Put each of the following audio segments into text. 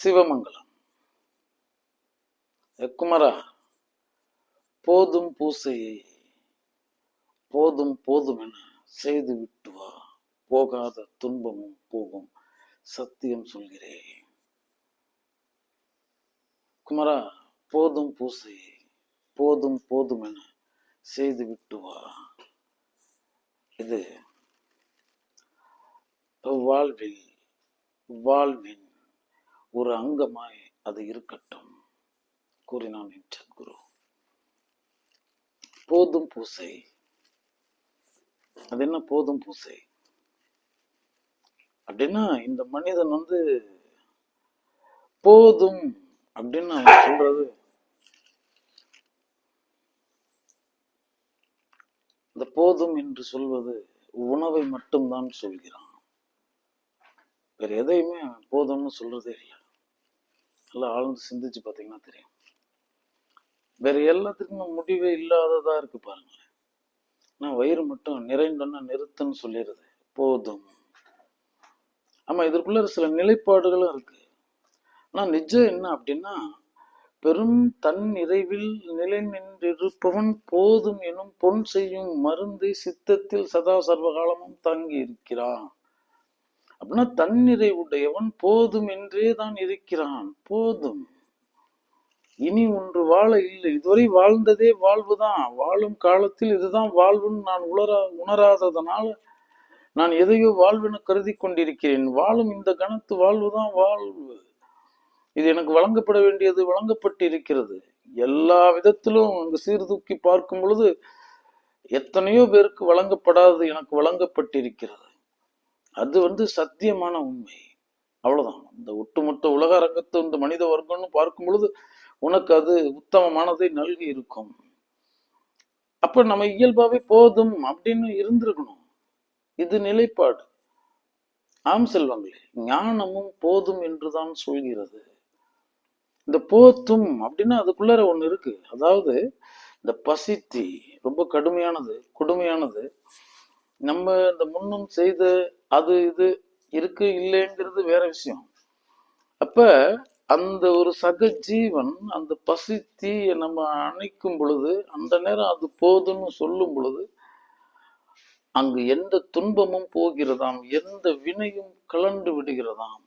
சிவமங்கலம். குமரா போதும் பூசையை போதும் போதும் என செய்து விட்டு வா. போகாத துன்பமும் போகும் சத்தியம் சொல்கிறேன். குமரா போதும் பூசையை போதும் போதும் என செய்து விட்டு வா. இது வாழ்வில் வாழ்வின் ஒரு அங்கமாய் அது இருக்கட்டும் கூறினான் என் சத்குரு போதும் பூசை. அது என்ன போதும் பூசை? அப்படின்னா இந்த மனிதன் வந்து போதும் அப்படின்னு அவன் சொல்றது. இந்த போதும் என்று சொல்வது உணவை மட்டும்தான் சொல்கிறான். வேற எதையுமே போதும்னு சொல்றதே இல்லை. நல்லா ஆழ்ந்து சிந்திச்சு பார்த்தீங்கன்னா தெரியும். வேற எல்லாத்துக்குமே முடிவே இல்லாததா இருக்கு பாருங்களேன் நான் வயிறு மட்டும் நிறைந்தோன்னா நிறுத்துன்னு சொல்லிடுது. போதும். ஆமா இதற்குள்ள சில நிலைப்பாடுகளும் இருக்கு. ஆனா நிஜம் என்ன அப்படின்னா பெரும் தன் நிறைவில் நிலை நின்றிருப்பவன் போதும் எனும் பொன் செய்யும் மருந்தை சித்தத்தில் சதா சர்வகாலமும் தங்கி இருக்கிறான் அப்படின்னா தன்னிறைவுடையவன் போதும் என்றே தான் இருக்கிறான். போதும். இனி ஒன்று வாழ இல்லை. இதுவரை வாழ்ந்ததே வாழ்வுதான். வாழும் காலத்தில் இதுதான் வாழ்வுன்னு நான் உணரா உணராததனால நான் எதையோ வாழ்வென கருதி கொண்டிருக்கிறேன். வாழும் இந்த கணத்து வாழ்வுதான் வாழ்வு. இது எனக்கு வழங்கப்பட வேண்டியது வழங்கப்பட்டு இருக்கிறது எல்லா விதத்திலும் அங்கு சீர்தூக்கி பார்க்கும் பொழுது எத்தனையோ பேருக்கு வழங்கப்படாதது எனக்கு வழங்கப்பட்டிருக்கிறது. அது வந்து சத்தியமான உண்மை. அவ்வளவுதான். இந்த ஒட்டுமொத்த உலக அரங்கத்து இந்த மனித வர்க்கம்னு பார்க்கும் பொழுது உனக்கு அது உத்தமமானதை நல்கி இருக்கும். அப்ப நம்ம இயல்பாவே போதும் அப்படின்னு இருந்திருக்கணும். இது நிலைப்பாடு. ஆம் செல்வங்களே ஞானமும் போதும் என்றுதான் சொல்கிறது. இந்த போத்தும் அப்படின்னா அதுக்குள்ளார ஒண்ணு இருக்கு. அதாவது இந்த பசித்தி ரொம்ப கடுமையானது கொடுமையானது. நம்ம இந்த முன்னும் செய்த அது இது இருக்கு இல்லைங்கிறது வேற விஷயம். அப்ப அந்த ஒரு சக ஜீவன் அந்த பசி தீயை நம்ம அணைக்கும் பொழுது அந்த நேரம் அது போதும்னு சொல்லும் பொழுது அங்கு எந்த துன்பமும் போகிறதாம் எந்த வினையும் கலண்டு விடுகிறதாம்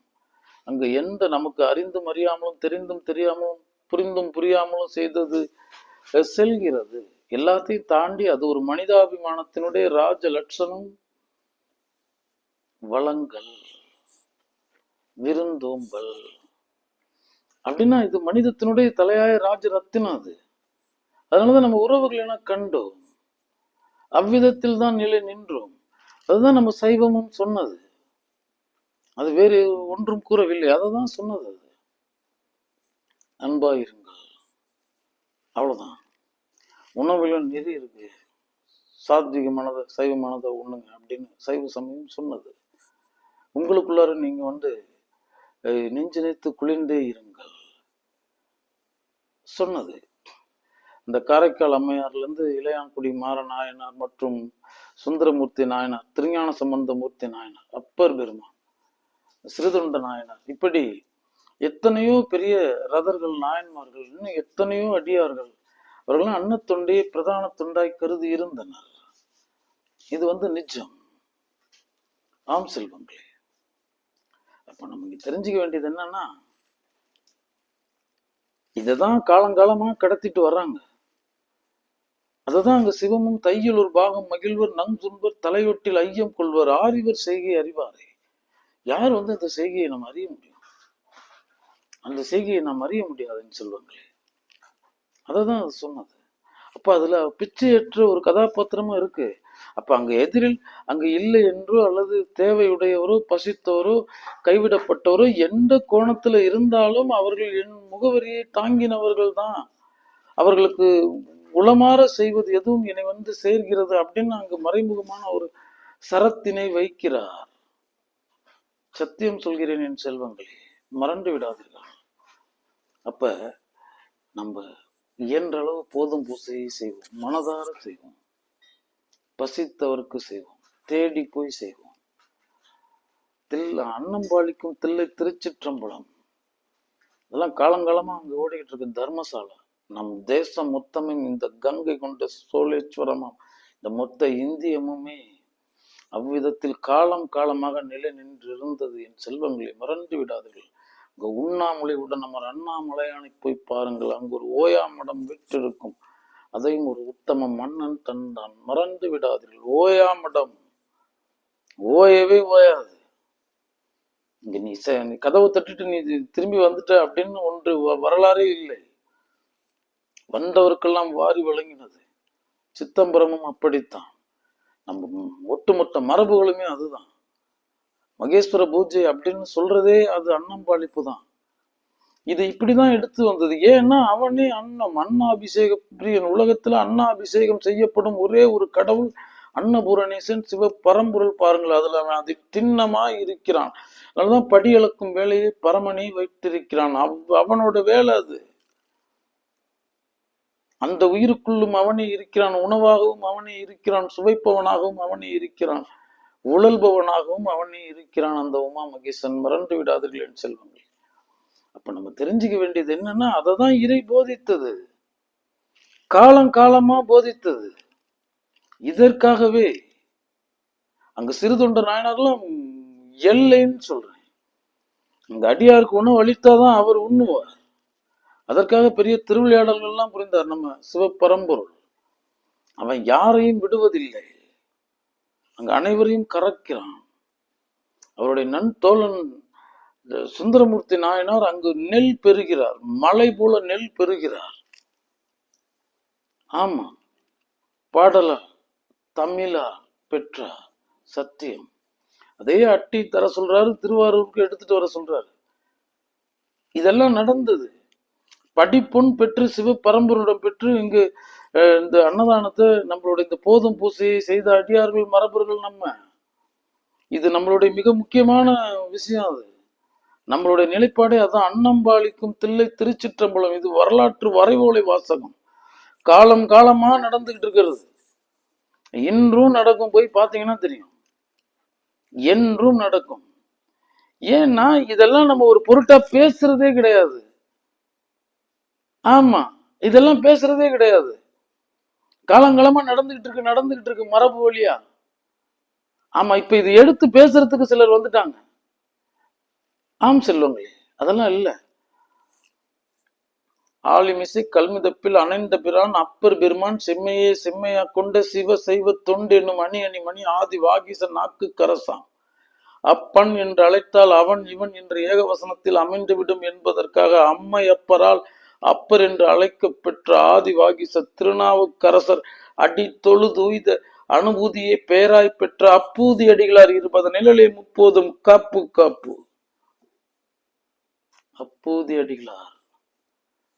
அங்கு எந்த நமக்கு அறிந்தும் அறியாமலும் தெரிந்தும் தெரியாமலும் புரிந்தும் புரியாமலும் செய்தது செல்கிறது. எல்லாத்தையும் தாண்டி அது ஒரு மனிதாபிமானத்தினுடைய ராஜ லட்சணம் வளங்கள் விருந்தோம்பல். அப்படின்னா இது மனிதத்தினுடைய தலையாய ராஜ ரத்தினம் அது. அதனாலதான் நம்ம உறவுகள் என கண்டோம். அவ்விதத்தில் தான் நிலை நின்றோம். அதுதான் நம்ம சைவமும் சொன்னது. அது வேறு ஒன்றும் கூறவில்லை. அதை தான் சொன்னது அது. அன்பாயிருங்கள். அவ்வளவுதான். உணவில் நெறி இருக்கு. சாத்விகமானதை சைவமானதை உண்ணுங்க அப்படின்னு சைவ சமயம் சொன்னது. உங்களுக்குள்ளார நீங்க வந்து நெஞ்சு நினைத்து குளிர்ந்தே இருங்கள். சொன்னது. இந்த காரைக்கால் அம்மையார்ல இருந்து இளையான்குடி மாற நாயனார் மற்றும் சுந்தரமூர்த்தி நாயனார் திருஞான சம்பந்தமூர்த்தி நாயனார் அப்பர் பெருமான் சிறுதொண்ட நாயனார் இப்படி எத்தனையோ பெரிய ரதர்கள் நாயன்மார்கள் இன்னும் எத்தனையோ அடியார்கள் அவர்களும் அன்னத்தொண்டையை பிரதான தொண்டாய் கருதி இருந்தனர். இது வந்து நிஜம். ஆம் செல்வங்களே. அப்ப நமக்கு தெரிஞ்சுக்க வேண்டியது என்னன்னா இததான் காலங்காலமா கடத்திட்டு வர்றாங்க. அததான் அங்க சிவமும் தையில் ஒரு பாகம் மகிழ்வர் நங் துன்பர் தலையொட்டில் ஐயம் கொள்வர் ஆரிவர் செய்கை அறிவாரே. யார் வந்து அந்த செய்கையை நம்ம அறிய முடியும்? அந்த செய்கையை நாம் அறிய முடியாதுன்னு சொல்லுவாங்களே அததான் தான் சொன்னது. அப்ப அதுல பிச்சையற்ற ஒரு கதாபாத்திரமும் இருக்கு. அப்ப அங்கே எதிரில் அங்கே இல்லை என்றோ அல்லது தேவையுடையவரோ பசித்தவரோ கைவிடப்பட்டவரோ எந்த கோணத்துல இருந்தாலும் அவர்கள் என் முகவரியை தாங்கினவர்கள் தான். அவர்களுக்கு உளமாற செய்வது எதுவும் என்னை வந்து சேர்கிறது அப்படின்னு அங்கு மறைமுகமான ஒரு சரத்தினை வைக்கிறார். சத்தியம் சொல்கிறேன் என் செல்வங்களே மறந்து விடாதீர்கள். அப்ப நம்ம இயன்ற அளவு போதும் பூசையை செய்வோம் மனதார செய்வோம். பசித்தவருக்கு செய்வோம். தேடி போய் செய்வோம். தில்ல அன்னம்பாளிக்கும் தில்லை திருச்சிற்றம்பலம். அதெல்லாம் காலங்காலமா அங்க ஓடிக்கிட்டு இருக்கு தர்மசாலை. நம் தேசம் மொத்தமும் இந்த கங்கை கொண்ட சோழேஸ்வரமும். இந்த மொத்த இந்தியமுமே அவ்விதத்தில் காலம் காலமாக நிலை நின்றிருந்தது. என் செல்வங்களை மறந்து விடாதீர்கள். அங்க உண்ணாமலை உடன் நம்ம அண்ணாமலையானை போய் பாருங்கள். அங்கு ஒரு ஓயாமடம் விட்டிருக்கும் அதையும் ஒரு உத்தம மன்னன் தந்தான் மறந்து விடாதீர்கள். ஓயாமடம். ஓயவே ஓயாது. இங்க நீ ச- நீ கதவை தட்டிட்டு நீ திரும்பி வந்துட்ட அப்படின்னு ஒன்று வ- வரலாறே இல்லை. வந்தவருக்கெல்லாம் வாரி வழங்கினது. சித்தம்பரமும் அப்படித்தான். நம்ம ஒட்டுமொத்த மரபுகளுமே அதுதான். மகேஸ்வர பூஜை அப்படின்னு சொல்றதே அது அன்னம்பாளிப்பு தான் இது இப்படிதான் எடுத்து வந்தது. ஏன்னா அவனே அன்னம் அன்னாபிஷேக பிரியன். உலகத்துல அன்னாபிஷேகம் செய்யப்படும் ஒரே ஒரு கடவுள் அன்னபூரணேசன் சிவ பரம்பொருள் பாருங்கள். அதுல அவன் அது திண்ணமா இருக்கிறான். அதனாலதான் படி அளக்கும் வேலையை பரமனே வைத்திருக்கிறான். அவ் அவனோட வேலை அது. அந்த உயிருக்குள்ளும் அவனே இருக்கிறான். உணவாகவும் அவனே இருக்கிறான். சுவைப்பவனாகவும் அவனே இருக்கிறான். உழல்பவனாகவும் அவனே இருக்கிறான். அந்த உமா மகேசன். மறந்து விடாதீர்கள் என் செல்வங்கள். அப்ப நம்ம தெரிஞ்சுக்க வேண்டியது என்னன்னா அதை தான் இறை போதித்தது. காலம் காலமா போதித்தது. இதற்காகவே அங்க சிறுதொண்ட நாயனர்லாம் எல்லைன்னு சொல்றேன். அங்க அடியாருக்கு உணவு அளித்தாதான் அவர் உண்ணுவார். அதற்காக பெரிய திருவிளையாடல்கள்லாம் புரிந்தார் நம்ம சிவபரம்பொருள் அவன் யாரையும் விடுவதில்லை. அங்க அனைவரையும் கறக்கிறான். அவருடைய நன் தோழன் சுந்தரமூர்த்தி நாயனார் அங்கு நெல் பெறுகிறார். மலை போல நெல் பெறுகிறார். ஆமா. பாடலா தமிழா பெற்றார் சத்தியம். அதே அட்டி தர சொல்றாரு திருவாரூருக்கு எடுத்துட்டு வர சொல்றாரு. இதெல்லாம் நடந்தது. படிப்பொன் பெற்று சிவ பரம்பரோட பெற்று இங்கு இந்த அன்னதானத்தை நம்மளுடைய இந்த போதும் பூசையை செய்த அடியார்கள் மரபர்கள் நம்ம. இது நம்மளுடைய மிக முக்கியமான விஷயம் அது. நம்மளுடைய நிலைப்பாடே அதான். அன்னம்பாளிக்கும் தில்லை திருச்சிற்றம்பலம். இது வரலாற்று வரைவோலை வாசகம். காலம் காலமா நடந்துகிட்டு இருக்கிறது. இன்றும் நடக்கும். போய் பார்த்தீங்கன்னா தெரியும். என்றும் நடக்கும். ஏன்னா இதெல்லாம் நம்ம ஒரு பொருட்டா பேசுறதே கிடையாது. ஆமா இதெல்லாம் பேசுறதே கிடையாது. காலங்காலமா நடந்துகிட்டு இருக்கு நடந்துகிட்டு இருக்கு மரபு வழியா. ஆமா இப்ப இது எடுத்து பேசுறதுக்கு சிலர் வந்துட்டாங்க. ஆம் செல்வங்களே அதெல்லாம் இல்லை. ஆலிமிசை கல்மிதப்பில் அணைந்த பிரான் அப்பர் பெருமான் செம்மையே செம்மையா கொண்ட சிவ செய்வ தொண்டு என்னும் அணி அணி மணி ஆதி வாகிச நாக்கு கரசாம் அப்பன் என்று அழைத்தால் அவன் இவன் என்ற ஏகவசனத்தில் அமைந்துவிடும் என்பதற்காக அம்மை அப்பரால் அப்பர் என்று அழைக்கப்பெற்ற ஆதி வாகிச திருநாவுக்கரசர் அடி தொழுதுய்த அனுபூதியை பெயராய் பெற்ற அப்பூதி அடிகளார் இருப்பது நிழலே முப்போதும் காப்பு காப்பு. அப்பூதி அடிகளார்.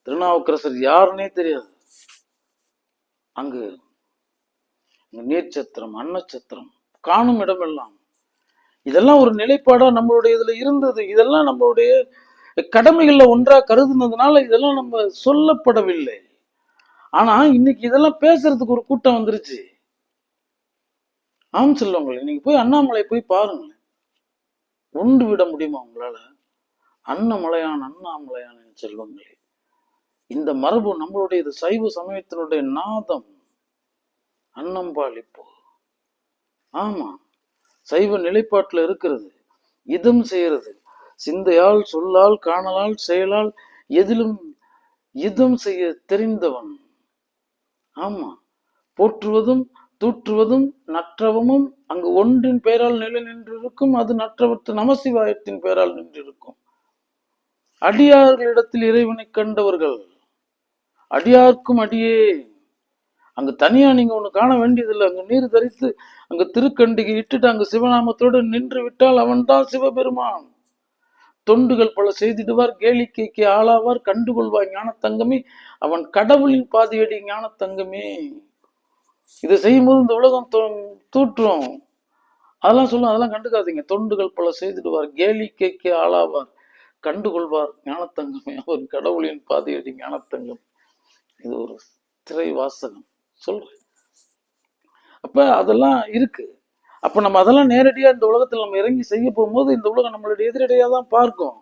திருநாவுக்கரசர் யாருன்னே தெரியாது. அங்கு நீர்ச்சத்திரம் அன்னச்சத்திரம் காணும் இடமெல்லாம். இதெல்லாம் ஒரு நிலைப்பாடா நம்மளுடைய இதுல இருந்தது. இதெல்லாம் நம்மளுடைய கடமைகள்ல ஒன்றா கருதுனதுனால இதெல்லாம் நம்ம சொல்லப்படவில்லை. ஆனா இன்னைக்கு இதெல்லாம் பேசுறதுக்கு ஒரு கூட்டம் வந்துருச்சு. ஆம் செல்வங்களே நீங்க போய் அண்ணாமலை போய் பாருங்களேன். உண்டு விட முடியுமா உங்களால? அன்னமலையான் அண்ணாமலையான் செல்வங்களே. இந்த மரபு நம்மளுடைய இது சைவ சமயத்தினுடைய நாதம். அன்னம்பாளிப்போ ஆமா சைவ நிலைப்பாட்டுல இருக்கிறது. இதம் செய்யறது சிந்தையால் சொல்லால் காணலால் செயலால் எதிலும் இதம் செய்ய தெரிந்தவன். ஆமா போற்றுவதும் தூற்றுவதும் நற்றவமும் அங்கு ஒன்றின் பெயரால் நிலை நின்றிருக்கும் அது நற்றவற்று நமசிவாயத்தின் பெயரால் நின்றிருக்கும். அடியார்களிடத்தில் இறைவனை கண்டவர்கள். அடியார்க்கும் அடியே அங்க தனியா நீங்க ஒண்ணு காண வேண்டியதில்லை. அங்க நீர் தரித்து அங்க திருக்கண்டிகை இட்டுட்டு அங்க சிவநாமத்தோடு நின்று விட்டால் அவன்தான் சிவபெருமான். தொண்டுகள் பல செய்திடுவார் கேளிக்கைக்கு ஆளாவார் கண்டுகொள்வார் ஞானத்தங்கமே. அவன் கடவுளின் பாதியடி ஞானத்தங்கமே. இதை செய்யும்போது இந்த உலகம் தூற்றும். அதெல்லாம் சொல்லும் அதெல்லாம் கண்டுக்காதீங்க. தொண்டுகள் பல செய்திடுவார் கேளிக்கைக்கு ஆளாவார். கண்டுகொள்வார். ஞானத்தங்கமே. அவர் கடவுளின் பாதையடி ஞானத்தங்கம். இது ஒரு திரை வாசகம் சொல்றேன். அப்ப அதெல்லாம் இருக்கு. அப்ப நம்ம அதெல்லாம் நேரடியா இந்த உலகத்துல நம்ம இறங்கி செய்ய போகும்போது இந்த உலகம் நம்மளுடைய எதிரடையா தான் பார்க்கும்.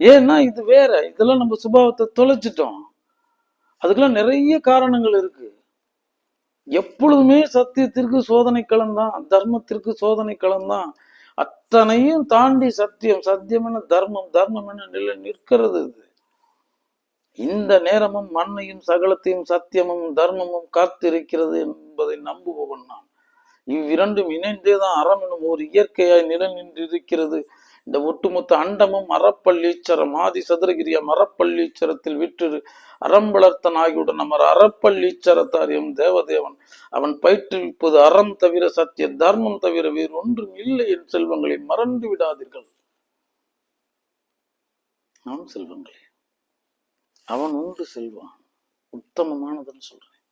ஏன்னா இது வேற. இதெல்லாம் நம்ம சுபாவத்தை தொலைச்சிட்டோம். அதுக்கெல்லாம் நிறைய காரணங்கள் இருக்கு. எப்பொழுதுமே சத்தியத்திற்கு சோதனை களம் தான் தர்மத்திற்கு சோதனை களம் தான் அத்தனையும் தாண்டி சத்தியம் சத்தியம் தர்மம் தர்மம் என நிலை நிற்கிறது இது. இந்த நேரமும் மண்ணையும் சகலத்தையும் சத்தியமும் தர்மமும் காத்திருக்கிறது என்பதை நம்புபவன் நான். இவ்விரண்டும் இணைந்தேதான் அறம் எனும் ஒரு இயற்கையாய் நிலை நின்றிருக்கிறது இந்த ஒட்டுமொத்த அண்டமும் அறப்பள்ளீச்சரம் ஆதி சதுரகிரிய மரப்பள்ளீச்சரத்தில் விற்று அறம்பளர்த்தன் ஆகியுடன் நமர் அறப்பள்ளீச்சரத்தாரியம் தேவதேவன். அவன் பயிற்றுவிப்பது அறம் தவிர சத்திய தர்மம் தவிர வேறு ஒன்றும் இல்லை என் செல்வங்களை மறந்து விடாதீர்கள். நாம் செல்வங்களே அவன் உண்டு செல்வான் உத்தமமானதுன்னு சொல்றேன்.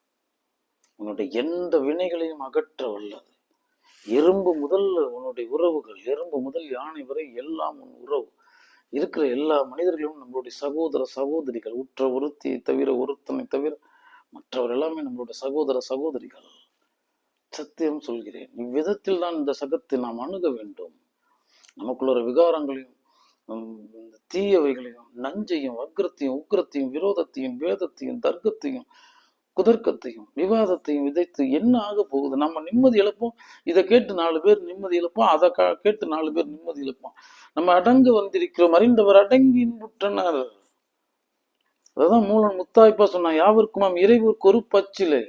உன்னுடைய எந்த வினைகளையும் அகற்ற வல்லது. எறும்பு முதல் உன்னுடைய உறவுகள் எறும்பு முதல் யானை வரை எல்லாம் உன் உறவு. இருக்கிற எல்லா மனிதர்களும் நம்மளுடைய சகோதர சகோதரிகள். உற்ற ஒருத்தியை தவிர ஒருத்தனை தவிர மற்றவர் எல்லாமே நம்மளுடைய சகோதர சகோதரிகள். சத்தியம் சொல்கிறேன். இவ்விதத்தில் தான் இந்த சகத்தை நாம் அணுக வேண்டும். நமக்குள்ள விகாரங்களையும் உம், இந்த தீயவைகளையும் நஞ்சையும் வக்ரத்தையும் உக்கிரத்தையும் விரோதத்தையும் வேதத்தையும் தர்க்கத்தையும் குதர்க்கத்தையும் விவாதத்தையும் விதைத்து என்ன ஆக போகுது? நம்ம நிம்மதி இழப்போம். இதை கேட்டு நாலு பேர் நிம்மதி இழப்போம். அதை கேட்டு நாலு பேர் நிம்மதி இழப்போம். நம்ம அடங்கு வந்திருக்கிறோம். அறிந்தவர் அடங்கி இன்புற்றனர் அதான் மூலன் முத்தாய்ப்பா சொன்னான் யாவருக்குமாம் இறைவருக்கு ஒரு பச்சிலை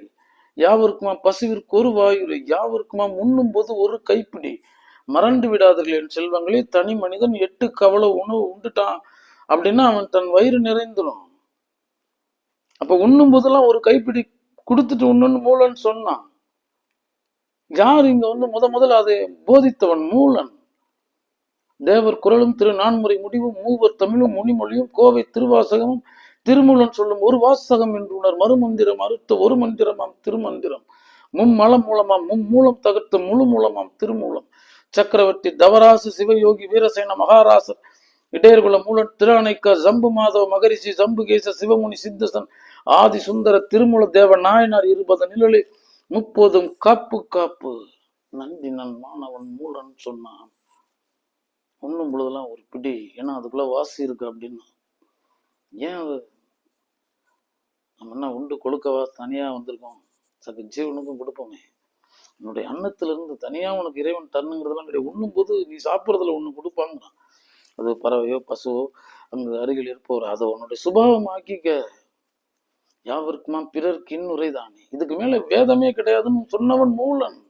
யாவருக்குமாம் பசுவிற்கு ஒரு வாயுரை யாவருக்குமாம் உண்ணும் போது ஒரு கைப்பிடி. மறண்டு விடாதீர்கள் என் செல்வங்களே தனி மனிதன் எட்டு கவலை உணவு உண்டுட்டான். அப்படின்னா அவன் தன் வயிறு நிறைந்துடும். அப்போ உண்ணும் போதெல்லாம் ஒரு கைப்பிடி கொடுத்துட்டு உண்ணுன்னு மூலன் சொன்னான் யார் இங்க வந்து முத முதல்ல அதை போதித்தவன் மூலன்? தேவர் குரலும் திரு நான்முறை முடிவும் மூவர் தமிழும் முனிமொழியும் கோவை திருவாசகமும் திருமூலன் சொல்லும் ஒரு வாசகம் என்று உணர் மறுமந்திரம் அறுத்த ஒரு மந்திரமாம் திருமந்திரம். மும்மலம் மூலமாம் மும்மூலம் தகர்த்த முழு மூலமாம் திருமூலம். சக்கரவர்த்தி தவராசு சிவயோகி வீரசேன மகாராசர் இடையர்குல மூலன் திரானைக்கா ஜம்பு மாதவ மகரிஷி ஜம்புகேச சிவமுனி சித்தசன் ஆதிசுந்தர திருமூல தேவ நாயனார் இருபது நிழலை முப்பதும் காப்பு காப்பு. நந்தி நன் மாணவன் மூலன் சொன்னான். உண்ணும் பொழுதெல்லாம் ஒரு பிடி. ஏன்னா அதுக்குள்ள வாசி இருக்கு அப்படின்னு. ஏன் அது? நம்ம என்ன உண்டு கொழுக்கவா? தனியா வந்திருக்கோம். சக ஜீவனுக்கும் கொடுப்போமே. உன்னுடைய அன்னத்துல இருந்து தனியா உனக்கு இறைவன் தன்னுங்கிறதெல்லாம் கிடையாது. உண்ணும் போது நீ சாப்பிட்றதுல ஒண்ணு கொடுப்பாங்கிறான் அது பறவையோ பசுவோ அங்கு அருகில் இருப்பவர் அதை உன்னுடைய சுபாவம் ஆக்கிக்க யாவருக்குமா பிறர்க்கு இன்னுரைதானே இதுக்கு மேல வேதமே கிடையாதுன்னு சொன்னவன் மூலன்.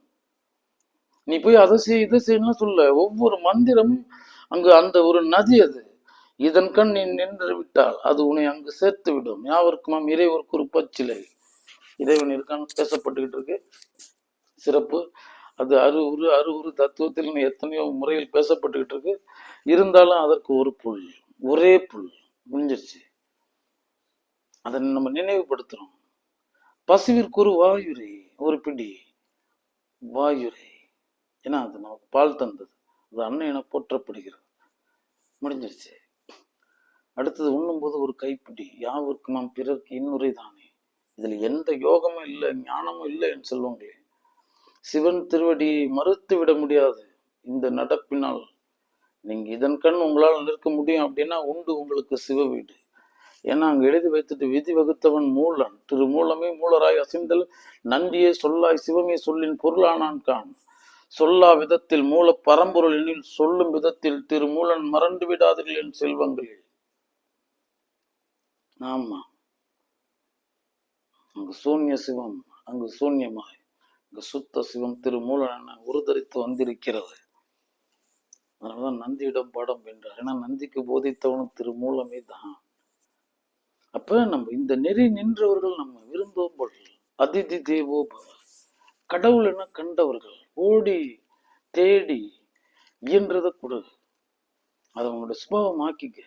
நீ போய் அதை செய் இதை செய்யணும் சொல்ல. ஒவ்வொரு மந்திரமும் அங்கு அந்த ஒரு நதி அது. இதன் கண் நீ நின்று விட்டால் அது உன்னை அங்கு சேர்த்து விடும் யாவருக்குமாம் இறைவருக்கு ஒரு பச்சிலை. இறைவன் இருக்கான்னு பேசப்பட்டுக்கிட்டு இருக்கு. சிறப்பு. அது அருவுரு அருவுரு தத்துவத்தில் எத்தனையோ முறையில் பேசப்பட்டுக்கிட்டு இருக்கு. இருந்தாலும் அதற்கு ஒரு புல் ஒரே புல் முடிஞ்சிருச்சு. அதை நம்ம நினைவுபடுத்துறோம். பசுவிற்கு ஒரு வாயுரை ஒரு பிடி வாயுரை. ஏன்னா அது நமக்கு பால் தந்தது. அது அன்னை என போற்றப்படுகிறது. முடிஞ்சிருச்சு. அடுத்தது உண்ணும்போது ஒரு கைப்பிடி. யாவருக்குமாம் பிறர்க்கு இன்னுரை தானே? இதில் எந்த யோகமும் இல்லை ஞானமும் இல்லை என்று சொல்லுவாங்களே. சிவன் திருவடியை மறுத்து விட முடியாது. இந்த நடப்பினால் நீங்கள் இதன் கண் உங்களால் நிற்க முடியும் அப்படின்னா உண்டு உங்களுக்கு சிவ வீடு. ஏன்னா அங்கே எழுதி வைத்துட்டு விதி வகுத்தவன் மூலன். திரு மூலமே மூலராய் அசைந்தல் நந்தியே சொல்லாய் சிவமே சொல்லின் பொருளானான் கான். சொல்லா விதத்தில் மூல பரம்பொருள் எனில் சொல்லும் விதத்தில் திரு மூலன் மறந்து விடாதீர்கள் என் செல்வங்களில் ஆமா. அங்கு சூன்ய சிவம் அங்கு சூன்யமாய். அங்கு சுத்த சிவம் திரு மூலன் உருதரித்து வந்திருக்கிறது. அதனாலதான் நந்தியிடம் பாடம் வென்றார். ஏன்னா நந்திக்கு போதித்தவனும் திருமூலமே தான். அப்ப நம்ம இந்த நெறி நின்றவர்கள் நம்ம விரும்புபவர்கள் அதிதி தேவோ கடவுள் என கண்டவர்கள் ஓடி தேடி இயன்றதை கொடு. அதை உங்களோட சுபாவம் ஆக்கிக்க.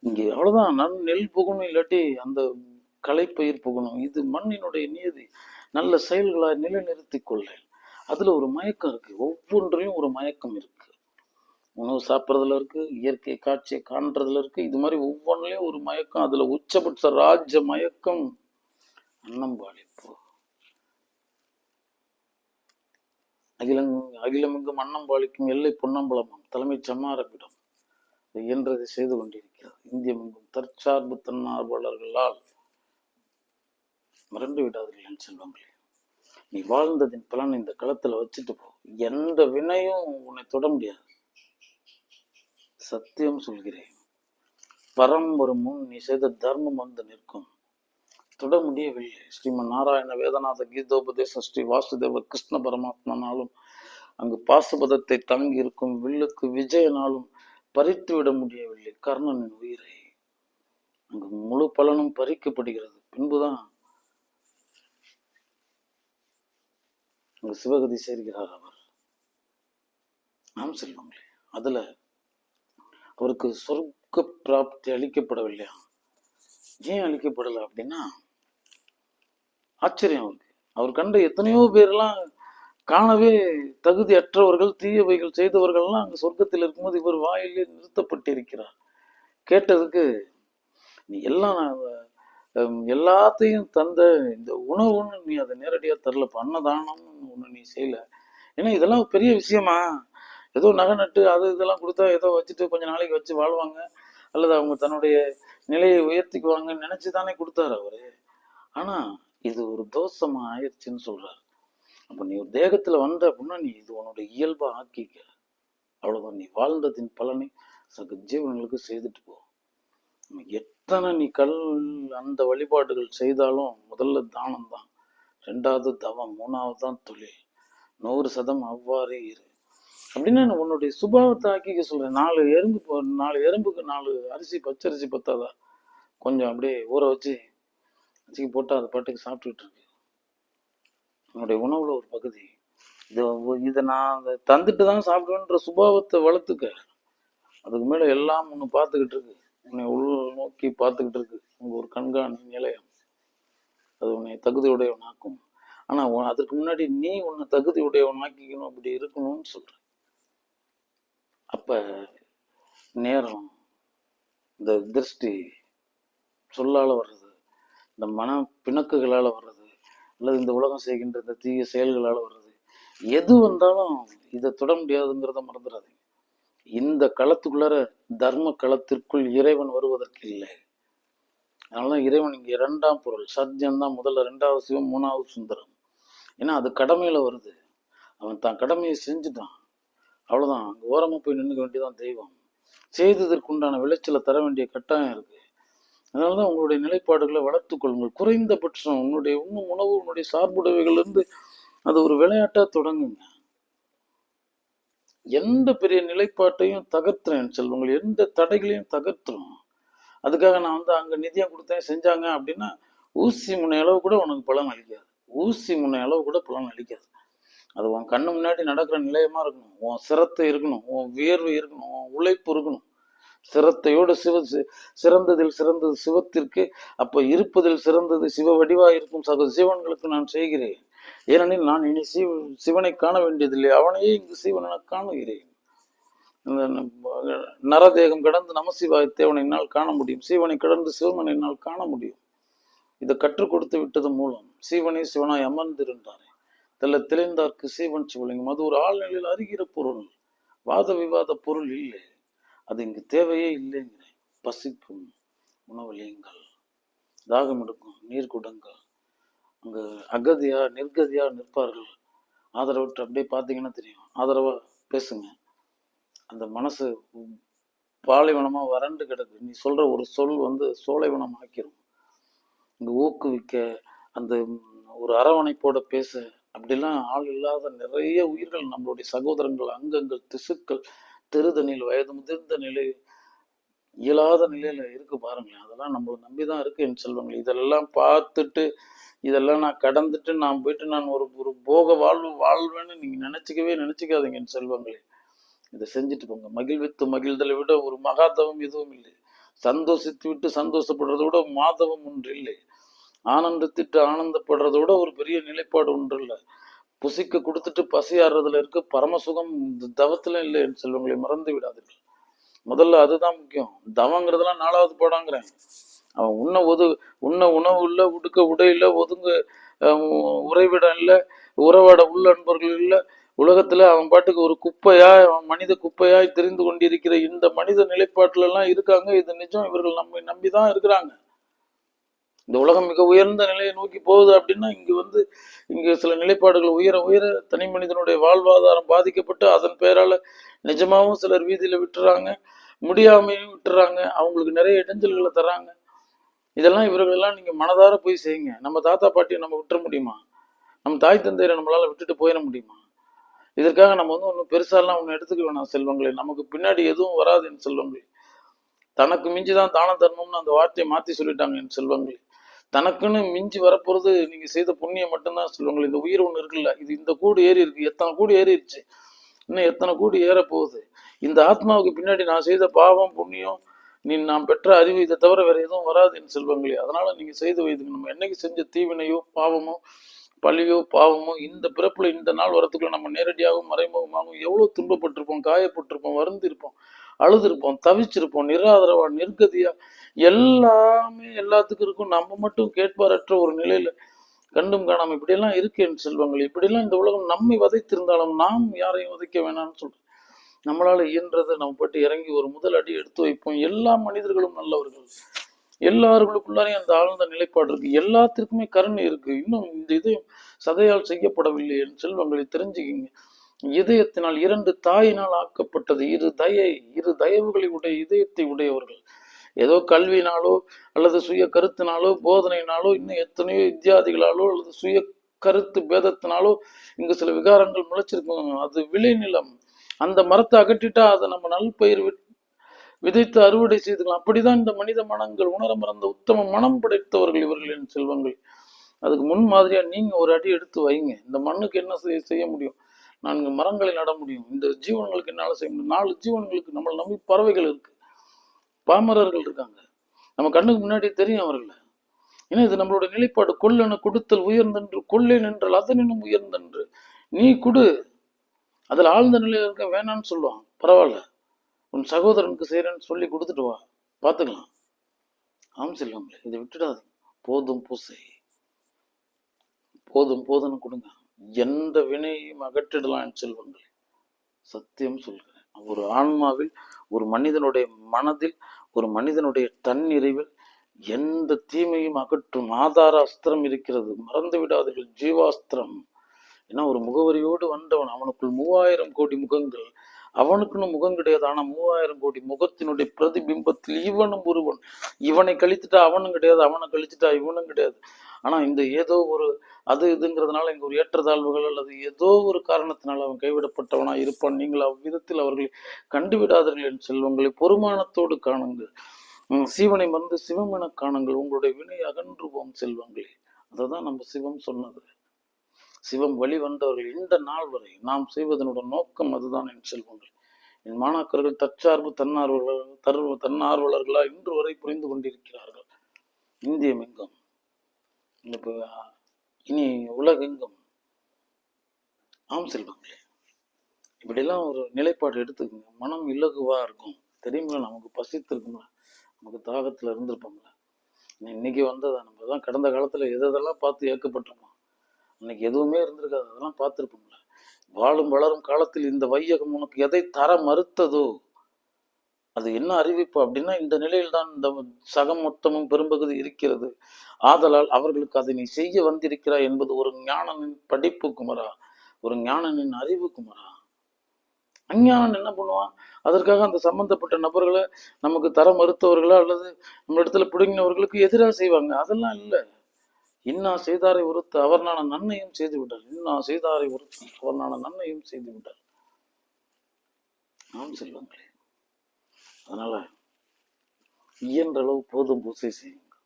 இங்க அவ்வளவுதான். நன் நெல் புகணும் இல்லாட்டி அந்த கலைப்பயிர் புகணும். இது மண்ணினுடைய நியதி நல்ல செயல்களாய் நிலைநிறுத்திக் கொள்ள அதுல ஒரு மயக்கம் இருக்கு. ஒவ்வொன்றையும் ஒரு மயக்கம் இருக்கு. உணவு சாப்பிட்றதுல இருக்கு இயற்கை காட்சியை காண்றதுல இருக்கு. இது மாதிரி ஒவ்வொன்றுலையும் ஒரு மயக்கம் அதுல உச்சபட்ச ராஜ்ய மயக்கம். அன்னம்பாளிப்பு அகிலங் அகிலமெங்கும் அன்னம்பாளிக்கும் எல்லை பொன்னம்பலமாம். தலைமை சம்மாரப்பிடம் இயன்றதை செய்து கொண்டிருக்கிறது. இந்தியமெங்கும் தற்சார்பு தன்னார்வலர்களால் மிரண்டு விடாதீர்கள் என் செல்வங்களே. நீ வாழ்ந்ததின் பலன் இந்த களத்துல வச்சுட்டு போ. எந்த வினையும் உன்னை தொட முடியாது. சத்தியம் சொல்கிறேன். பரம்பரமும் ஒரு முன் நீ செய்த தர்மம் வந்து நிற்கும். தொட முடியவில்லை. ஸ்ரீமன் நாராயண வேதநாத கீதோபதேச ஸ்ரீ வாசுதேவ கிருஷ்ண பரமாத்மனாலும் அங்கு பாசுபதத்தை தங்கி இருக்கும் வில்லுக்கு விஜயனாலும் பறித்து விட முடியவில்லை கர்ணனின் உயிரை. அங்கு முழு பலனும் பறிக்கப்படுகிறது. பின்புதான் அங்கு சிவகதி சேர்கிறார் அவர். நாம் செல்வங்களே அதுல அவருக்கு சொர்க்க பிராப்தி அளிக்கப்படவில்லையா? ஏன் அளிக்கப்படலை அப்படின்னா ஆச்சரியம் அவருக்கு. அவர் கண்ட எத்தனையோ பேர்லாம் காணவே தகுதியற்றவர்கள் தீயவைகள் செய்தவர்கள்லாம் அங்க சொர்க்கத்தில் இருக்கும்போது இவர் வாயிலே நிறுத்தப்பட்டிருக்கிறார். கேட்டதுக்கு நீ எல்லாம் எல்லாத்தையும் தந்த இந்த உணவுன்னு நீ அதை நேரடியா தரல அன்னதானம்னு ஒன்று நீ செய்யல. ஏன்னா இதெல்லாம் பெரிய விஷயமா? ஏதோ நகை நட்டு அது இதெல்லாம் கொடுத்தா ஏதோ வச்சுட்டு கொஞ்சம் நாளைக்கு வச்சு வாழ்வாங்க. அல்லது அவங்க தன்னுடைய நிலையை உயர்த்திக்குவாங்கன்னு நினைச்சு தானே கொடுத்தாரு அவரு. ஆனா இது ஒரு தோஷமா ஆயிடுச்சுன்னு சொல்றாரு. அப்ப நீ ஒரு தேகத்துல வந்த அப்படின்னா நீ இது உன்னோட இயல்பா ஆக்கிக்க. அவ்வளவுதான். நீ வாழ்ந்ததின் பலனை சக ஜீவன்களுக்கு செய்துட்டு போ. எத்தனை நீ கல் அந்த வழிபாடுகள் செய்தாலும் முதல்ல தானம் தான் ரெண்டாவது தவம் மூணாவது தான் தொழில். நூறு சதம் அவ்வாறே இரு. அப்படின்னு நான் உன்னுடைய சுபாவத்தை ஆக்கிக்க சொல்றேன். நாலு எறும்பு நாலு எறும்புக்கு நாலு அரிசி பச்சரிசி பத்தாதா? கொஞ்சம் அப்படியே ஊற வச்சு வச்சுக்கி போட்டு அது பாட்டுக்கு சாப்பிட்டுக்கிட்டு இருக்கு. உன்னுடைய உணவுல ஒரு பகுதி. இதை இதை நான் அதை தந்துட்டு தான் சாப்பிடுவேன்ற சுபாவத்தை வளர்த்துக்க. அதுக்கு மேல எல்லாம் ஒன்று பார்த்துக்கிட்டு இருக்கு. உன்னை உள் நோக்கி பார்த்துக்கிட்டு இருக்கு. உங்க ஒரு கண்காணி நிலையம். அது உன்னை தகுதியுடையவன் ஆக்கும் ஆனா அதுக்கு முன்னாடி நீ உன்னை தகுதியுடையவன் ஆக்கிக்கணும் அப்படி இருக்கணும்னு சொல்ற அப்போ நேரம் இந்த திருஷ்டி சொல்லால் வர்றது இந்த மன பிணக்குகளால் வர்றது அல்லது இந்த உலகம் செய்கின்ற இந்த தீய செயல்களால் வர்றது எது வந்தாலும் இதை தொட முடியாதுங்கிறத மறந்துடாதீங்க இந்த களத்துக்குள்ளார தர்ம களத்திற்குள் இறைவன் வருவதற்கு இல்லை. அதனால இறைவன் இங்கே இரண்டாம் பொருள் சத்யம் தான் முதல்ல ரெண்டாவது சிவம் மூணாவது சுந்தரம். ஏன்னா அது கடமையில வருது. அவன் தான் கடமையை செஞ்சுட்டான். அவ்வளோதான் அங்கே ஓரமாக போய் நின்றுக்க வேண்டியதான் தெய்வம். செய்ததற்குண்டான விளைச்சலை தர வேண்டிய கட்டாயம் இருக்கு. அதனாலதான் உங்களுடைய நிலைப்பாடுகளை வளர்த்துக்கொள்ளுங்கள் குறைந்தபட்சம் உன்னுடைய உண்ணும் உணவு உன்னுடைய சார்புடவைகள்லேருந்து அது ஒரு விளையாட்டாக தொடங்குங்க. எந்த பெரிய நிலைப்பாட்டையும் தகர்த்துறேன் செல்வங்கள். எந்த தடைகளையும் தகர்த்துரும் அதுக்காக நான் வந்து அங்கே நிதியம் கொடுத்தேன் செஞ்சாங்க அப்படின்னா ஊசி முனை அளவு கூட உனக்கு பலன் அளிக்காது. ஊசி முனை அளவு கூட பலன் அளிக்காது. அது உன் கண்ணு முன்னாடி நடக்கிற நிலையமா இருக்கணும். உன் சிரத்தை இருக்கணும். உன் வியர்வை இருக்கணும். உன் உழைப்பு இருக்கணும். சிரத்தையோடு சிவ சிறந்ததில் சிறந்தது சிவத்திற்கு அப்போ இருப்பதில் சிறந்தது சிவ வடிவா இருக்கும் சக சிவன்களுக்கு நான் செய்கிறேன். ஏனெனில் நான் இனி சிவ சிவனை காண வேண்டியதில்லை. அவனையே இங்கு சிவன் காணுகிறேன். நரதேகம் கடந்து நமசிவாய தேவனை என்னால் காண முடியும். சிவனை கடந்து சிவமனை என்னால் காண முடியும். இதை கற்றுக் கொடுத்து விட்டது மூலம் சிவனே சிவனாய் அமர்ந்திருந்தாரே. தெல்ல தெளிந்தார்க்கு சீவன் சிவலிங்கம். அது ஒரு ஆழ்நிலையில் அறிகிற பொருள். வாத விவாத பொருள் இல்லை. அது இங்கு தேவையே இல்லைங்கிறேன். பசிக்கும் உணவளியுங்கள் தாகம் எடுக்கும் நீர் கொடுங்கள். அங்க அகதியா நிர்கதியா நிற்பார்கள். ஆதரவற்று அப்படியே பார்த்தீங்கன்னா தெரியும். ஆதரவா பேசுங்க. அந்த மனசு பாலைவனமா வறண்டு கிடக்கு. நீ சொல்ற ஒரு சொல் வந்து சோலைவனம் ஆக்கிரும் இங்க ஊக்குவிக்க அந்த ஒரு அரவணைப்போட பேச அப்படிலாம் ஆள் இல்லாத நிறைய உயிர்கள் நம்மளுடைய சகோதரங்கள் அங்கங்கள் திசுக்கள் தெருதனில் வயது முதிர்ந்த நிலை இயலாத நிலையில இருக்கு பாருங்களேன். அதெல்லாம் நம்மளை நம்பிதான் இருக்கு என் செல்வங்கள். இதெல்லாம் பார்த்துட்டு இதெல்லாம் நான் கடந்துட்டு நான் போயிட்டு நான் ஒரு ஒரு போக வாழ்வு வாழ்வேன்னு நீங்க நினைச்சிக்கவே நினைச்சிக்காதீங்க என் செல்வங்களே. இதை செஞ்சுட்டு போங்க. மகிழ்வித்து மகிழ்தலை விட ஒரு மகாதவம் எதுவும் இல்லை. சந்தோஷித்து விட்டு சந்தோஷப்படுறதை விட மாதவம் ஒன்று இல்லை. ஆனந்தத்திட்டு ஆனந்தப்படுறதோட விட ஒரு பெரிய நிலைப்பாடு ஒன்று இல்லை. புசிக்க கொடுத்துட்டு பசியாடுறதுல இருக்க பரமசுகம் இந்த தவத்துல இல்லை செல்வங்களை மறந்து விடாதீர்கள். முதல்ல அதுதான் முக்கியம். தவங்கிறதெல்லாம் நாலாவது பாடாங்கிறேன். அவன் உண்ண ஒது உண்ண உணவு இல்லை உடுக்க உடை இல்லை ஒதுங்க உறைவிடம் இல்லை உறவாட உள்ள நண்பர்கள் இல்லை. உலகத்துல அவன் பாட்டுக்கு ஒரு குப்பையாய் அவன் மனித குப்பையாய் தெரிந்து கொண்டிருக்கிற இந்த மனித நிலைப்பாட்டுல எல்லாம் இருக்காங்க. இது நிஜம். இவர்கள் நம்மை நம்பிதான் இருக்கிறாங்க. இந்த உலகம் மிக உயர்ந்த நிலையை நோக்கி போகுது அப்படின்னா இங்க வந்து இங்க சில நிலைப்பாடுகள் உயர உயர தனி மனிதனுடைய வாழ்வாதாரம் பாதிக்கப்பட்டு அதன் பெயரால நிஜமாவும் சிலர் வீதியில விட்டுறாங்க முடியாமையும் விட்டுறாங்க அவங்களுக்கு நிறைய இடைஞ்சல்களை தராங்க இதெல்லாம் இவர்கள் எல்லாம் நீங்க மனதார போய் செய்யுங்க. நம்ம தாத்தா பாட்டியை நம்ம விட்டுற முடியுமா? நம்ம தாய் தந்தையரை நம்மளால விட்டுட்டு போயிட முடியுமா? இதற்காக நம்ம வந்து ஒன்றும் பெருசாலாம் ஒன்று எடுத்துக்க வேணாம் செல்வங்களே. நமக்கு பின்னாடி எதுவும் வராது என் செல்வங்களே. தனக்கு மிஞ்சிதான் தான தர்மம்னு அந்த வார்த்தையை மாத்தி சொல்லிட்டாங்க என் செல்வங்களே. தனக்குன்னு மிஞ்சி வரப்போறது நீங்க செய்த புண்ணியம் மட்டும்தான் செல்வங்களே இந்த உயிர் ஒன்று இருக்குல்ல இது இந்த கூடு ஏறி இருக்கு எத்தனை கூடு ஏறிடுச்சு இன்னும் எத்தனை கூடு ஏற போகுது இந்த ஆத்மாவுக்கு பின்னாடி நான் செய்த பாவம் புண்ணியம் நீ நான் பெற்ற அறிவு இதை தவிர வேற எதுவும் வராது என் செல்வங்களே அதனால நீங்க செய்து வைத்துங்க நம்ம என்னைக்கு செஞ்ச தீவினையோ பாவமோ பழியோ பாவமோ இந்த பிறப்புல இந்த நாள் வரத்துக்குள்ள நம்ம நேரடியாகவும் மறைமுகமாகவும் எவ்வளவு துன்பப்பட்டிருப்போம் காயப்பட்டிருப்போம் வருந்திருப்போம் அழுதுருப்போம் தவிச்சிருப்போம் நிராதரவா நிர்கதியா எல்லாமே எல்லாத்துக்கும் இருக்கும். நம்ம மட்டும் கேட்பாரற்ற ஒரு நிலையில கண்டும் காணாம இப்படியெல்லாம் இருக்கு செல்வங்கள். இப்படியெல்லாம் இந்த உலகம் நம்மை வதைத்திருந்தாலும் நாம் யாரையும் வதைக்க வேணாம்னு சொல்றேன் நம்மளால இயன்றதை நம்ம பட்டு இறங்கி ஒரு முதல் அடி எடுத்து வைப்போம். எல்லா மனிதர்களும் நல்லவர்கள். எல்லாருக்குள்ளாரையும் அந்த ஆழ்ந்த நிலைப்பாடு இருக்கு. எல்லாத்திற்குமே கருணை இருக்கு. இன்னும் இந்த இதயம் சதையால் செய்யப்படவில்லை என் செல்வங்களை தெரிஞ்சுக்கிங்க. இதயத்தினால் இரண்டு தாயினால் ஆக்கப்பட்டது. இரு தயை இரு தயவுகளை உடைய இதயத்தை உடையவர்கள். ஏதோ கல்வினாலோ அல்லது சுய கருத்தினாலோ போதனையினாலோ இன்னும் எத்தனையோ வித்தியாதிகளாலோ அல்லது சுய கருத்து பேதத்தினாலோ இங்கு சில விகாரங்கள் முளைச்சிருக்கும் அது விளைநிலம். அந்த மரத்தை அகற்றிட்டா அதை நம்ம நல்பயிர் விட்- விதைத்து அறுவடை செய்துக்கலாம். அப்படிதான் இந்த மனித மனங்கள் உணர மறந்த உத்தம மனம் படைத்தவர்கள் இவர்களின் செல்வங்கள். அதுக்கு முன் மாதிரியா நீங்க ஒரு அடி எடுத்து வைங்க. இந்த மண்ணுக்கு என்ன செய்ய செய்ய முடியும்? நான்கு மரங்களை நட முடியும். இந்த ஜீவன்களுக்கு என்னால செய்ய முடியும். நாலு ஜீவன்களுக்கு நம்மளை நம்பி பறவைகள் இருக்கு. பாமரர்கள் இருக்காங்க. நம்ம கண்ணுக்கு முன்னாடி தெரியும் அவர்கள். ஏன்னா இது நம்மளோட நிலைப்பாடு. கொல்லென கொடுத்தல் உயர்ந்தன்று கொள்ளேன் என்றால் அதனினும் உயர்ந்தன்று. நீ கொடு. அதுல ஆழ்ந்த நிலையில் இருக்க வேணாம்னு சொல்லுவான். பரவாயில்ல. உன் சகோதரனுக்கு செய்யறேன்னு சொல்லி கொடுத்துட்டு வா. பாத்துக்கலாம் ஆம் செல்வங்களே இதை விட்டுடாது போதும் பூசை. போதும் போதும்னு கொடுங்க. எந்த வினையும் அகற்றிடலாம் செல்வங்களே. சத்தியம் சொல்கிறேன் ஒரு ஆன்மாவில் ஒரு மனிதனுடைய மனதில் ஒரு மனிதனுடைய தன்னிறைவில் எந்த தீமையும் அகற்றும் ஆதார அஸ்திரம் இருக்கிறது. மறந்து விடாதீர்கள். ஜீவாஸ்திரம். ஏன்னா ஒரு முகவரியோடு வந்தவன் அவனுக்குள் மூவாயிரம் கோடி முகங்கள். அவனுக்குன்னு முகம் கிடையாது. ஆனா மூவாயிரம் கோடி முகத்தினுடைய பிரதிபிம்பத்தில் இவனும் ஒருவன். இவனை கழித்துட்டா அவனும் கிடையாது. அவனை கழிச்சுட்டா இவனும் கிடையாது. ஆனால் இந்த ஏதோ ஒரு அது இதுங்கிறதுனால இங்கே ஒரு ஏற்றத்தாழ்வுகள் அல்லது ஏதோ ஒரு காரணத்தினால் அவன் கைவிடப்பட்டவனா இருப்பான். நீங்கள் அவ்விதத்தில் அவர்களை கண்டுவிடாதீர்கள் என் செல்வங்களை. பொறுமானத்தோடு காணுங்கள். சீவனை மறந்து சிவம் என காணுங்கள். உங்களுடைய வினை அகன்றுவோம் செல்வங்களே. அதை தான் நம்ம சிவம் சொன்னது. சிவம் வழி வந்தவர்கள் இந்த நாள் வரை நாம் செய்வதனுடைய நோக்கம் அதுதான் என் செல்வங்கள். என் மாணாக்கர்கள் தற்சார்பு தன்னார்வலர்கள் தர்வ தன்னார்வலர்களா இன்று வரை புரிந்து கொண்டிருக்கிறார்கள். இந்தியம் எங்கும் இப்போ இனி உலகெங்கும் ஆம் செல்வங்களே. இப்படிலாம் ஒரு நிலைப்பாடு எடுத்துக்கோங்க. மனம் இலகுவா இருக்கும். தெரியுமா நமக்கு பசித்திருக்கும்ல. நமக்கு தாகத்துல இருந்திருப்போம்ல. இன்னைக்கு வந்ததா நம்ம தான் கடந்த காலத்துல எதெல்லாம் பார்த்து ஏற்கப்பட்டிருப்போம் இன்னைக்கு எதுவுமே இருந்திருக்காது. அதெல்லாம் பார்த்துருப்போம்ல. வாழும் வளரும் காலத்தில் இந்த வையகம் உனக்கு எதை தர மறுத்ததோ அது என்ன அறிவிப்பு அப்படின்னா இந்த நிலையில்தான் இந்த சகம் மொத்தமும் பெரும்பகுதி இருக்கிறது. ஆதலால் அவர்களுக்கு அதை நீ செய்ய வந்திருக்கிறாய் என்பது ஒரு ஞானனின் படிப்பு குமரா ஒரு ஞானனின் அறிவு குமரா அஞ்ஞானன் என்ன பண்ணுவான்? அதற்காக அந்த சம்பந்தப்பட்ட நபர்களை நமக்கு தர மறுத்தவர்களா அல்லது நம்ம இடத்துல பிடுங்கினவர்களுக்கு எதிராக செய்வாங்க. அதெல்லாம் இல்லை. இன்னா செய்தாரை உறுத்து அவர்னான நன்மையும் செய்து விட்டார். இன்னா செய்தாரை உறுத்து அவர்னான நன்மையும் செய்து விட்டார். ஆம் செல்வங்களே. அதனால இயன்ற அளவு போதும் பூசை செய்யுங்க.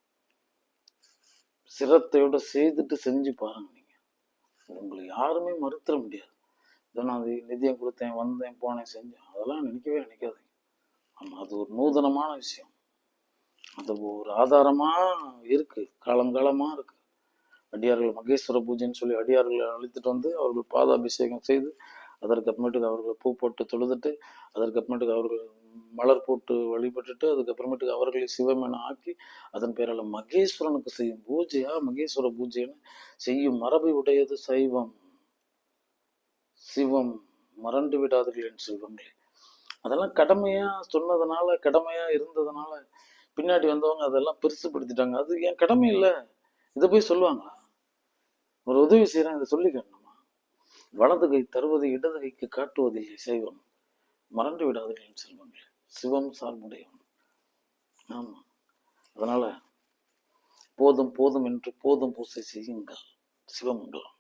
சிரத்தையோட செய்துட்டு செஞ்சு பாருங்க நீங்க. உங்களை யாருமே மறுத்துட முடியாது. இதோ நான் அது நிதியம் கொடுத்தேன் வந்தேன் போனேன் செஞ்சேன். அதெல்லாம் நினைக்கவே நினைக்காதீங்க. ஆமாம் அது ஒரு நூதனமான விஷயம். அது ஒரு ஆதாரமா இருக்கு. காலங்காலமா இருக்கு. அடியார்கள் மகேஸ்வர பூஜைன்னு சொல்லி அடியார்களை அழைத்துட்டு வந்து அவர்கள் பாதாபிஷேகம் செய்து அதற்கு அப்புறமேட்டுக்கு அவர்களை பூ போட்டு தொழுதுட்டு அதற்கு அப்புறமேட்டுக்கு அவர்கள் மலர் போட்டு வழிபட்டுட்டு அதுக்கப்புறமேட்டுக்கு அவர்களை சிவம் என ஆக்கி அதன் பேரால மகேஸ்வரனுக்கு செய்யும் பூஜையா? மகேஸ்வர பூஜைன்னு செய்யும் மரபை உடையது சைவம். சிவம் மறண்டு விடாதீர்கள் என் செல்வங்களே. அதெல்லாம் கடமையா சொன்னதுனால கடமையா இருந்ததுனால பின்னாடி வந்தவங்க அதெல்லாம் பெருசுப்படுத்திட்டாங்க. அது என் கடமை இல்லை? இதை போய் சொல்லுவாங்களா? ஒரு உதவி செய்யறேன் இதை சொல்லி காட்டணுமா வலது கை தருவதை இடது கைக்கு காட்டுவதில்லை சைவம். மறந்து விடாதீர்கள் செல்வங்கள். சிவம் சார்புடையவன். ஆமா. அதனால போதும் போதும் என்று போதும் பூசை செய்யுங்கள். சிவமங்கலம்